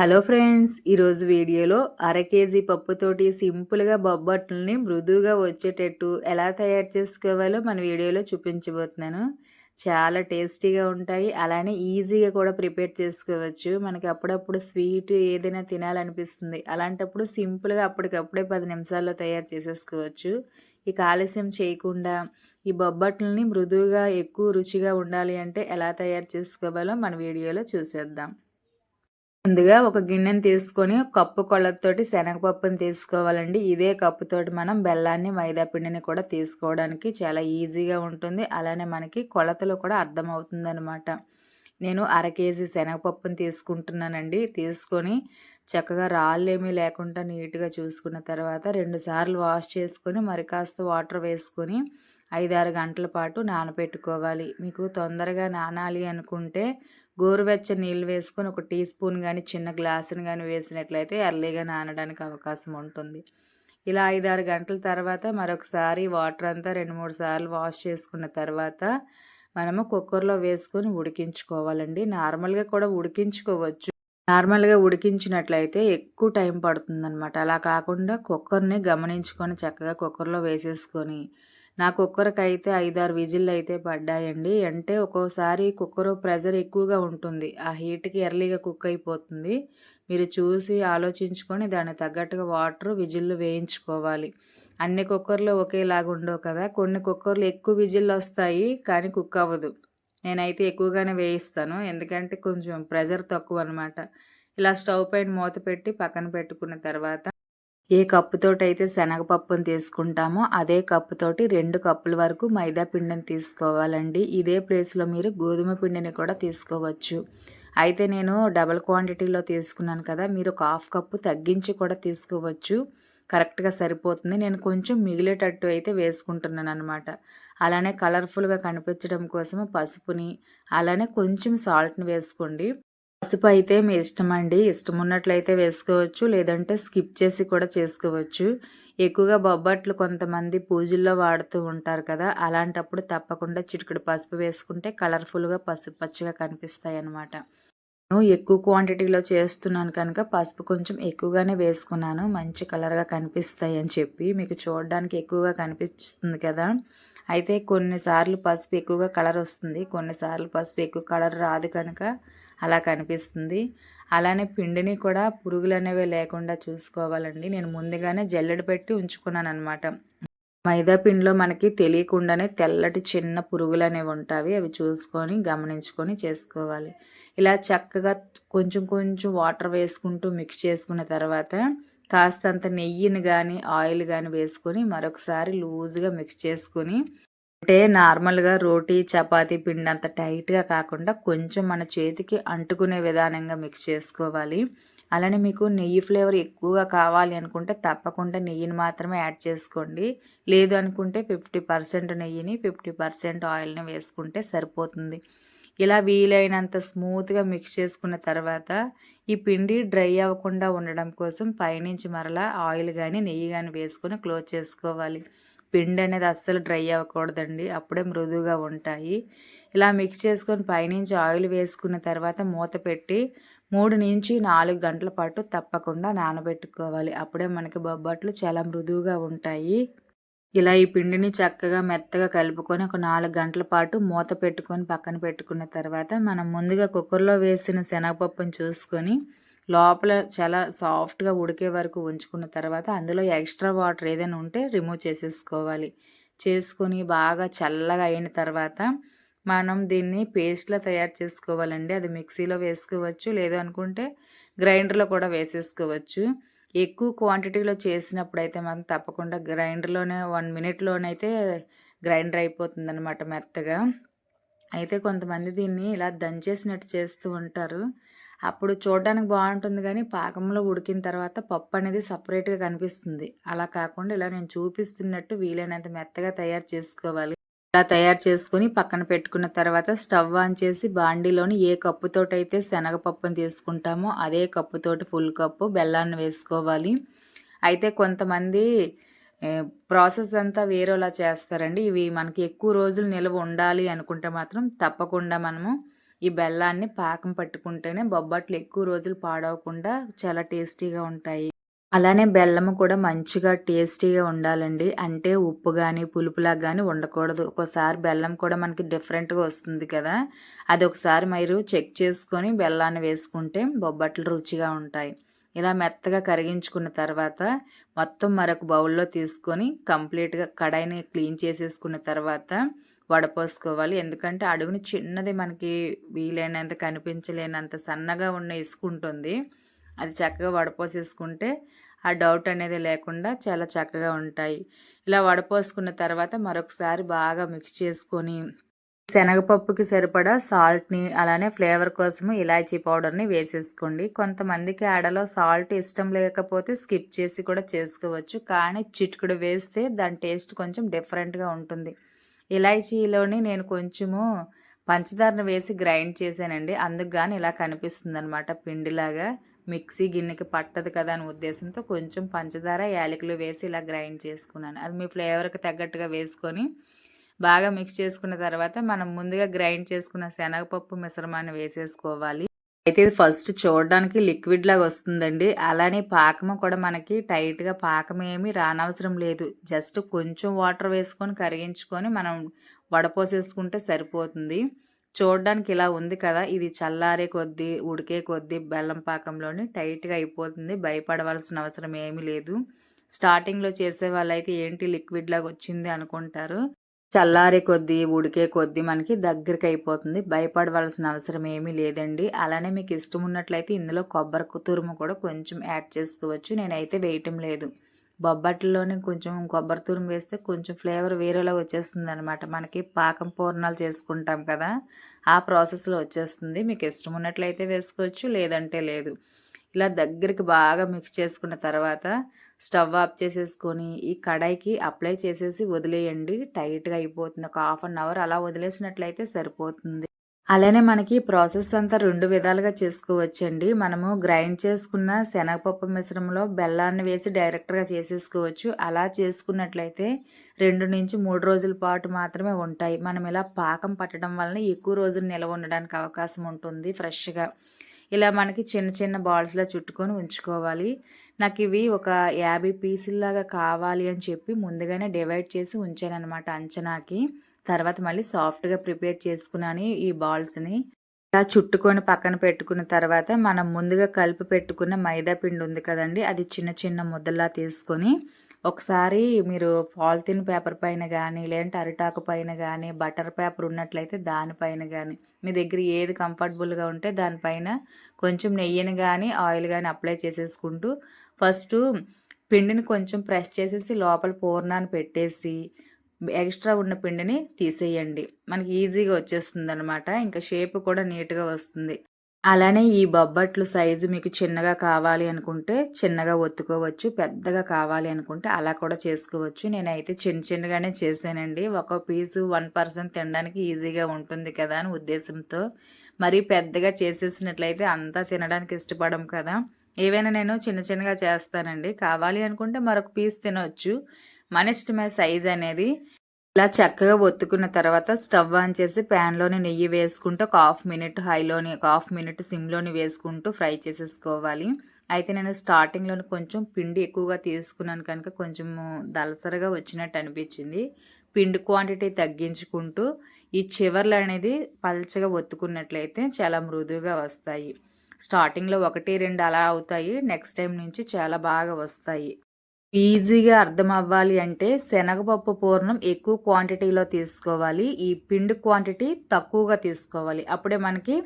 Hello friends ఈరోజు వీడియోలో అర కేజీ పప్పుతోటి సింపుల్గా బొబ్బట్లని మృదువుగా వచ్చేటట్టు ఎలా తయారు చేసుకోవాలో మన వీడియోలో చూపించబోతున్నాను. చాలా టేస్టీగా ఉంటాయి అలానే ఈజీగా కూడా ప్రిపేర్ చేసుకోవచ్చు. మనకి అప్పుడప్పుడు స్వీట్ ఏదైనా తినాలనిపిస్తుంది. అలాంటప్పుడు సింపుల్గా అప్పటికప్పుడే పది నిమిషాల్లో తయారు చేసేసుకోవచ్చు. ఈ ఆలస్యం చేయకుండా ఈ బొబ్బట్లని మృదువుగా ఎక్కువ రుచిగా ఉండాలి అంటే ఎలా తయారు చేసుకోవాలో మన వీడియోలో చూసేద్దాం. ముందుగా ఒక గిన్నెని తీసుకొని కప్పు కొలతతోటి శనగపప్పుని తీసుకోవాలండి. ఇదే కప్పుతోటి మనం బెల్లాన్ని మైదాపిండిని కూడా తీసుకోవడానికి చాలా ఈజీగా ఉంటుంది. అలానే మనకి కొలతలు కూడా అర్థమవుతుందనమాట నేను అర కేజీ శనగపప్పుని తీసుకుంటున్నానండి. తీసుకొని చక్కగా రాళ్ళు ఏమీ లేకుండా నీట్గా చూసుకున్న తర్వాత రెండుసార్లు వాష్ చేసుకొని మరి కాస్త వాటర్ వేసుకొని ఐదారు గంటల పాటు నానబెట్టుకోవాలి మీకు తొందరగా నానాలి అనుకుంటే గోరువెచ్చని నీళ్ళు వేసుకొని ఒక టీ స్పూన్ కానీ చిన్న గ్లాసుని కానీ వేసినట్లయితే ఎర్లీగా నానడానికి అవకాశం ఉంటుంది. ఇలా ఐదారు గంటల తర్వాత మరొకసారి వాటర్ అంతా రెండు మూడు సార్లు వాష్ చేసుకున్న తర్వాత మనము కుక్కర్లో వేసుకొని ఉడికించుకోవాలండి. నార్మల్గా కూడా ఉడికించుకోవచ్చు. నార్మల్గా ఉడికించినట్లయితే ఎక్కువ టైం పడుతుందనమాట అలా కాకుండా కుక్కర్ని గమనించుకొని చక్కగా కుక్కర్లో వేసేసుకొని నా కుక్కర్కి అయితే ఐదారు విజిల్లు అయితే పడ్డాయండి. అంటే ఒక్కోసారి కుక్కర్ ప్రెజర్ ఎక్కువగా ఉంటుంది. ఆ హీట్కి ఎర్లీగా కుక్ అయిపోతుంది. మీరు చూసి ఆలోచించుకొని దానికి తగ్గట్టుగా వాటర్ విజిల్లు వేయించుకోవాలి. అన్ని కుక్కర్లు ఒకేలాగా ఉండవు కదా. కొన్ని కుక్కర్లు ఎక్కువ విజిల్లు వస్తాయి కానీ కుక్ అవ్వదు. నేనైతే ఎక్కువగానే వేయిస్తాను. ఎందుకంటే కొంచెం ప్రెజర్ తక్కువ అనమాట ఇలా స్టవ్ పైన మూత పెట్టి పక్కన పెట్టుకున్న తర్వాత ఏ కప్పుతోటి అయితే శనగపప్పును తీసుకుంటామో అదే కప్పుతోటి రెండు కప్పుల వరకు మైదా పిండిని తీసుకోవాలండి. ఇదే ప్లేస్లో మీరు గోధుమ పిండిని కూడా తీసుకోవచ్చు. అయితే నేను డబల్ క్వాంటిటీలో తీసుకున్నాను కదా మీరు ఒక హాఫ్ కప్పు తగ్గించి కూడా తీసుకోవచ్చు. కరెక్ట్గా సరిపోతుంది. నేను కొంచెం మిగిలేటట్టు అయితే వేసుకుంటున్నాను అనమాట అలానే కలర్ఫుల్గా కనిపించడం కోసం పసుపుని అలానే కొంచెం సాల్ట్ని వేసుకోండి. పసుపు అయితే మీ ఇష్టం అండి ఇష్టం ఉన్నట్లయితే వేసుకోవచ్చు. లేదంటే స్కిప్ చేసి కూడా చేసుకోవచ్చు. ఎక్కువగా బొబ్బట్లు కొంతమంది పూజల్లో వాడుతూ ఉంటారు కదా అలాంటప్పుడు తప్పకుండా చిటికడు పసుపు వేసుకుంటే కలర్ఫుల్గా పసుపు పచ్చిగా కనిపిస్తాయి అన్నమాట నేను ఎక్కువ క్వాంటిటీలో చేస్తున్నాను కనుక పసుపు కొంచెం ఎక్కువగానే వేసుకున్నాను. మంచి కలర్గా కనిపిస్తాయి అని చెప్పి మీకు చూడడానికి ఎక్కువగా కనిపిస్తుంది కదా. అయితే కొన్నిసార్లు పసుపు ఎక్కువగా కలర్ వస్తుంది. కొన్నిసార్లు పసుపు ఎక్కువ కలర్ రాదు కనుక అలా కనిపిస్తుంది. అలానే పిండిని కూడా పురుగులు అనేవి లేకుండా చూసుకోవాలండి. నేను ముందుగానే జల్లెడ పెట్టి ఉంచుకున్నాను అనమాట మైదా పిండిలో మనకి తెలియకుండానే తెల్లటి చిన్న పురుగులు అనేవి ఉంటాయి అవి చూసుకొని గమనించుకొని చేసుకోవాలి. ఇలా చక్కగా కొంచెం కొంచెం వాటర్ వేసుకుంటూ మిక్స్ చేసుకున్న తర్వాత కాస్తంత నెయ్యిని కానీ ఆయిల్ కానీ వేసుకొని మరొకసారి లూజ్గా మిక్స్ చేసుకొని అంటే నార్మల్గా రోటీ చపాతి పిండి అంత టైట్గా కాకుండా కొంచెం మన చేతికి అంటుకునే విధానంగా మిక్స్ చేసుకోవాలి. అలానే మీకు నెయ్యి ఫ్లేవర్ ఎక్కువగా కావాలి అనుకుంటే తప్పకుండా నెయ్యిని మాత్రమే యాడ్ చేసుకోండి. లేదు అనుకుంటే ఫిఫ్టీ పర్సెంట్ నెయ్యిని ఫిఫ్టీ పర్సెంట్ ఆయిల్ని వేసుకుంటే సరిపోతుంది. ఇలా వీలైనంత స్మూత్గా మిక్స్ చేసుకున్న తర్వాత ఈ పిండి డ్రై అవ్వకుండా ఉండడం కోసం పైనుంచి మరలా ఆయిల్ కానీ నెయ్యి కానీ వేసుకొని క్లోజ్ చేసుకోవాలి. పిండి అనేది అస్సలు డ్రై అవ్వకూడదండి. అప్పుడే మృదువుగా ఉంటాయి. ఇలా మిక్స్ చేసుకొని పైనుంచి ఆయిల్ వేసుకున్న తర్వాత మూత పెట్టి మూడు నుంచి నాలుగు గంటల పాటు తప్పకుండా నానబెట్టుకోవాలి. అప్పుడే మనకి బొబ్బట్లు చాలా మృదువుగా ఉంటాయి. ఇలా ఈ పిండిని చక్కగా మెత్తగా కలుపుకొని ఒక నాలుగు గంటల పాటు మూత పెట్టుకొని పక్కన పెట్టుకున్న తర్వాత మనం ముందుగా కుక్కర్లో వేసిన శనగపప్పుని చూసుకొని లోపల చాలా సాఫ్ట్గా ఉడికే వరకు ఉంచుకున్న తర్వాత అందులో ఎక్స్ట్రా వాటర్ ఏదైనా ఉంటే రిమూవ్ చేసేసుకోవాలి. చేసుకొని బాగా చల్లగా అయిన తర్వాత మనం దీన్ని పేస్ట్లా తయారు చేసుకోవాలండి. అది మిక్సీలో వేసుకోవచ్చు లేదు అనుకుంటే గ్రైండర్లో కూడా వేసేసుకోవచ్చు. ఎక్కువ క్వాంటిటీలో చేసినప్పుడు అయితే మనం తప్పకుండా గ్రైండర్లోనే వన్ మినిట్లోనైతే గ్రైండర్ అయిపోతుంది అనమాట మెత్తగా. అయితే కొంతమంది దీన్ని ఇలా దంచేసినట్టు చేస్తూ ఉంటారు. అప్పుడు చూడడానికి బాగుంటుంది కానీ పాకంలో ఉడికిన తర్వాత పప్పు అనేది సపరేట్గా కనిపిస్తుంది. అలా కాకుండా ఇలా నేను చూపిస్తున్నట్టు వీలైనంత మెత్తగా తయారు చేసుకోవాలి. ఇలా తయారు చేసుకుని పక్కన పెట్టుకున్న తర్వాత స్టవ్ ఆన్ చేసి బాండీలోని ఏ కప్పుతోటైతే శనగపప్పును తీసుకుంటామో అదే కప్పుతోటి ఫుల్ కప్పు బెల్లాన్ని వేసుకోవాలి. అయితే కొంతమంది ప్రాసెస్ అంతా వేరేలా చేస్తారండి. ఇవి మనకి ఎక్కువ రోజులు నిల్వ ఉండాలి అనుకుంటే మాత్రం తప్పకుండా మనము ఈ బెల్లాన్ని పాకం పట్టుకుంటేనే బొబ్బట్లు ఎక్కువ రోజులు పాడవకుండా చాలా టేస్టీగా ఉంటాయి. అలానే బెల్లం కూడా మంచిగా టేస్టీగా ఉండాలండి. అంటే ఉప్పు కానీ పులుపులాగా కానీ ఉండకూడదు. ఒకసారి బెల్లం కూడా మనకి డిఫరెంట్గా వస్తుంది కదా. అది ఒకసారి మీరు చెక్ చేసుకొని బెల్లాన్ని వేసుకుంటే బొబ్బట్లు రుచిగా ఉంటాయి. ఇలా మెత్తగా కరిగించుకున్న తర్వాత మొత్తం మరొక బౌల్లో తీసుకొని కంప్లీట్గా కడాయిని క్లీన్ చేసేసుకున్న తర్వాత వడపోసుకోవాలి. ఎందుకంటే అడుగుని చిన్నది మనకి వీలైనంత కనిపించలేనంత సన్నగా ఉన్న ఇసుకుంటుంది అది చక్కగా వడపోసేసుకుంటే ఆ డౌట్ అనేది లేకుండా చాలా చక్కగా ఉంటాయి. ఇలా వడపోసుకున్న తర్వాత మరొకసారి బాగా మిక్స్ చేసుకొని శనగపప్పుకి సరిపడా సాల్ట్ని అలానే ఫ్లేవర్ కోసము ఇలాచీ పౌడర్ని వేసేసుకోండి. కొంతమందికి ఆడలో సాల్ట్ ఇష్టం లేకపోతే స్కిప్ చేసి కూడా చేసుకోవచ్చు. కానీ చిటుకుడు వేస్తే దాని టేస్ట్ కొంచెం డిఫరెంట్గా ఉంటుంది. ఇలాచీలోని నేను కొంచెము పంచదారను వేసి గ్రైండ్ చేశానండి. అందుకు కానీ ఇలా కనిపిస్తుంది అనమాట పిండిలాగా. మిక్సీ గిన్నెకి పట్టదు కదా అనే ఉద్దేశంతో కొంచెం పంచదార యాలకులు వేసి ఇలా గ్రైండ్ చేసుకున్నాను. అది మీ ఫ్లేవర్కి తగ్గట్టుగా వేసుకొని బాగా మిక్స్ చేసుకున్న తర్వాత మనం ముందుగా గ్రైండ్ చేసుకున్న శనగపప్పు మిశ్రమాన్ని వేసేసుకోవాలి. అయితే ఇది ఫస్ట్ చూడడానికి లిక్విడ్ లాగా వస్తుందండి. అలానే పాకము కూడా మనకి టైట్గా పాకం ఏమి రానవసరం లేదు. జస్ట్ కొంచెం వాటర్ వేసుకొని కరిగించుకొని మనం వడపోసేసుకుంటే సరిపోతుంది. చూడడానికి ఇలా ఉంది కదా. ఇది చల్లారే కొద్దీ ఉడికే కొద్దీ బెల్లం పాకంలోని టైట్గా అయిపోతుంది. భయపడవలసిన అవసరం ఏమీ లేదు. స్టార్టింగ్లో చేసే వాళ్ళైతే ఏంటి లిక్విడ్ లాగా వచ్చింది అనుకుంటారు. చల్లారే కొద్దీ ఉడికే కొద్దీ మనకి దగ్గరికి అయిపోతుంది. భయపడవలసిన అవసరం ఏమీ లేదండి. అలానే మీకు ఇష్టం ఉన్నట్లయితే ఇందులో కొబ్బరి తురుము కూడా కొంచెం యాడ్ చేసుకోవచ్చు. నేనైతే వేయటం లేదు. బొబ్బట్లలోనే కొంచెం కొబ్బరి తురుము వేస్తే కొంచెం ఫ్లేవర్ వేరేలా వచ్చేస్తుంది అనమాట మనకి పాకం పూర్ణాలు చేసుకుంటాం కదా ఆ ప్రాసెస్లో వచ్చేస్తుంది. మీకు ఇష్టం ఉన్నట్లయితే వేసుకోవచ్చు లేదంటే లేదు. ఇలా దగ్గరికి బాగా మిక్స్ చేసుకున్న తర్వాత స్టవ్ ఆఫ్ చేసేసుకొని ఈ కడాయికి అప్లై చేసేసి వదిలేయండి. టైట్గా అయిపోతుంది. ఒక హాఫ్ అన్ అవర్ అలా వదిలేసినట్లయితే సరిపోతుంది. అలానే మనకి ప్రాసెస్ అంతా రెండు విధాలుగా చేసుకోవచ్చండి. మనము గ్రైండ్ చేసుకున్న శనగపప్పు మిశ్రమంలో బెల్లాన్ని వేసి డైరెక్ట్గా చేసేసుకోవచ్చు. అలా చేసుకున్నట్లయితే రెండు నుంచి మూడు రోజుల పాటు మాత్రమే ఉంటాయి. మనం ఇలా పాకం పట్టడం వలన ఎక్కువ రోజులు నిల్వ ఉండడానికి అవకాశం ఉంటుంది ఫ్రెష్గా. ఇలా మనకి చిన్న చిన్న బాల్స్లో చుట్టుకొని ఉంచుకోవాలి. నాకు ఇవి ఒక యాభై పీసుల్లాగా కావాలి అని చెప్పి ముందుగానే డివైడ్ చేసి ఉంచాను అనమాట అంచనాకి. తర్వాత మళ్ళీ సాఫ్ట్గా ప్రిపేర్ చేసుకున్నాను ఈ బాల్స్ని. ఇలా చుట్టుకొని పక్కన పెట్టుకున్న తర్వాత మనం ముందుగా కలిపి పెట్టుకున్న మైదా పిండి ఉంది కదండి అది చిన్న చిన్న ముద్దలా తీసుకొని ఒకసారి మీరు పాలిథిన్ పేపర్ పైన కానీ లేదంటే అరిటాకు పైన కానీ బటర్ పేపర్ ఉన్నట్లయితే దానిపైన కానీ మీ దగ్గర ఏది కంఫర్టబుల్గా ఉంటే దానిపైన కొంచెం నెయ్యిని కానీ ఆయిల్ కానీ అప్లై చేసేసుకుంటూ ఫస్ట్ పిండిని కొంచెం ప్రెస్ చేసేసి లోపల పూర్ణాన్ని పెట్టేసి ఎక్స్ట్రా ఉన్న పిండిని తీసేయండి. మనకి ఈజీగా వచ్చేస్తుంది అనమాట ఇంకా షేప్ కూడా నీట్గా వస్తుంది. అలానే ఈ బొబ్బట్లు సైజు మీకు చిన్నగా కావాలి అనుకుంటే చిన్నగా ఒత్తుకోవచ్చు పెద్దగా కావాలి అనుకుంటే అలా కూడా చేసుకోవచ్చు. నేనైతే చిన్న చిన్నగానే చేశానండి. ఒక పీసు వన్ పర్సెంట్ తినడానికి ఈజీగా ఉంటుంది కదా అని ఉద్దేశంతో. మరీ పెద్దగా చేసేసినట్లయితే అంతా తినడానికి ఇష్టపడం కదా. ఏవైనా నేను చిన్న చిన్నగా చేస్తానండి. కావాలి అనుకుంటే మరొక పీస్ తినవచ్చు మన ఇష్టమే సైజ్ అనేది ఇలా చక్కగా ఒత్తుకున్న తర్వాత స్టవ్ ఆన్ చేసి ప్యాన్లోని నెయ్యి వేసుకుంటూ ఒక హాఫ్ మినిట్ హైలోని ఒక హాఫ్ మినిట్ సిమ్లోని వేసుకుంటూ ఫ్రై చేసేసుకోవాలి. అయితే నేను స్టార్టింగ్లోని కొంచెం పిండి ఎక్కువగా తీసుకున్నాను కనుక కొంచెము దలసరగా వచ్చినట్టు అనిపించింది. పిండి క్వాంటిటీ తగ్గించుకుంటూ ఈ చివర్లు అనేది పల్చగా ఒత్తుకున్నట్లయితే చాలా మృదువుగా వస్తాయి. స్టార్టింగ్లో ఒకటి రెండు అలా అవుతాయి. నెక్స్ట్ టైం నుంచి చాలా బాగా వస్తాయి. ఈజీగా అర్థం అవ్వాలి అంటే శనగపప్పు పూర్ణం ఎక్కువ క్వాంటిటీలో తీసుకోవాలి. ఈ పిండి క్వాంటిటీ తక్కువగా తీసుకోవాలి. అప్పుడే మనకి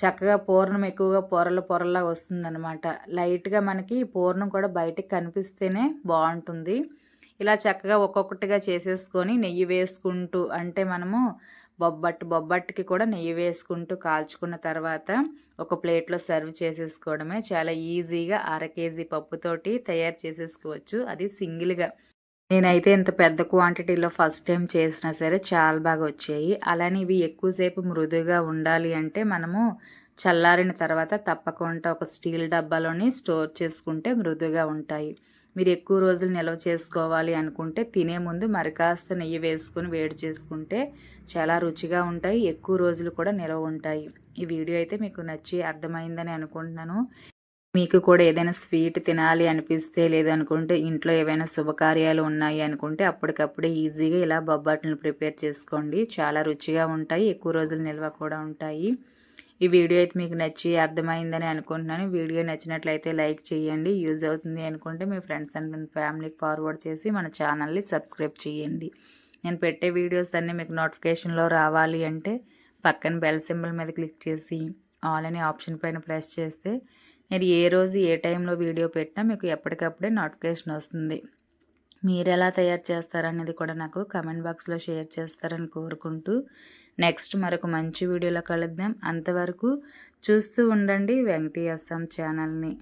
చక్కగా పూర్ణం ఎక్కువగా పొరల పొరలా వస్తుందన్నమాట. లైట్గా మనకి పూర్ణం కూడా బయటకు కనిపిస్తేనే బాగుంటుంది. ఇలా చక్కగా ఒక్కొక్కటిగా చేసేసుకొని నెయ్యి వేసుకుంటూ అంటే మనము బొబ్బట్టు బొబ్బట్టుకి కూడా నెయ్యి వేసుకుంటూ కాల్చుకున్న తర్వాత ఒక ప్లేట్లో సర్వ్ చేసేసుకోవడమే. చాలా ఈజీగా అర కేజీ పప్పుతోటి తయారు చేసేసుకోవచ్చు. అది సింగిల్గా. నేనైతే ఇంత పెద్ద క్వాంటిటీలో ఫస్ట్ టైం చేసినా సరే చాలా బాగా వచ్చాయి. అలానే ఇవి ఎక్కువసేపు మృదుగా ఉండాలి అంటే మనము చల్లారిన తర్వాత తప్పకుండా ఒక స్టీల్ డబ్బాలోని స్టోర్ చేసుకుంటే మృదుగా ఉంటాయి. మీరు ఎక్కువ రోజులు నిల్వ చేసుకోవాలి అనుకుంటే తినే ముందు మరి కాస్త నెయ్యి వేసుకుని వేడి చేసుకుంటే చాలా రుచిగా ఉంటాయి ఎక్కువ రోజులు కూడా నిల్వ ఉంటాయి. ఈ వీడియో అయితే మీకు నచ్చి అర్థమైందని అనుకుంటున్నాను. మీకు కూడా ఏదైనా స్వీట్ తినాలి అనిపిస్తే లేదనుకుంటే ఇంట్లో ఏవైనా శుభకార్యాలు ఉన్నాయి అనుకుంటే అప్పటికప్పుడే ఈజీగా ఇలా బొబ్బాట్లను ప్రిపేర్ చేసుకోండి. చాలా రుచిగా ఉంటాయి ఎక్కువ రోజులు నిల్వ కూడా ఉంటాయి. ఈ వీడియో అయితే మీకు నచ్చి అర్థమైందని అనుకుంటున్నాను. వీడియో నచ్చినట్లయితే లైక్ చేయండి. యూజ్ అవుతుంది అనుకుంటే మీ ఫ్రెండ్స్ అండ్ ఫ్యామిలీకి ఫార్వర్డ్ చేసి మన ఛానల్ని సబ్స్క్రైబ్ చేయండి. నేను పెట్టే వీడియోస్ అన్నీ మీకు నోటిఫికేషన్లో రావాలి అంటే పక్కన బెల్ సింబల్ మీద క్లిక్ చేసి ఆల్ అనే ఆప్షన్ పైన ప్రెస్ చేస్తే నేను ఏ రోజు ఏ టైంలో వీడియో పెట్టినా మీకు ఎప్పటికప్పుడే నోటిఫికేషన్ వస్తుంది. మీరు ఎలా తయారు చేస్తారనేది కూడా నాకు కమెంట్ బాక్స్లో షేర్ చేస్తారని కోరుకుంటూ నెక్స్ట్ మరొక మంచి వీడియోలో కలుద్దాం. అంతవరకు చూస్తూ ఉండండి వెంకటీ అస్సాం ఛానల్ని.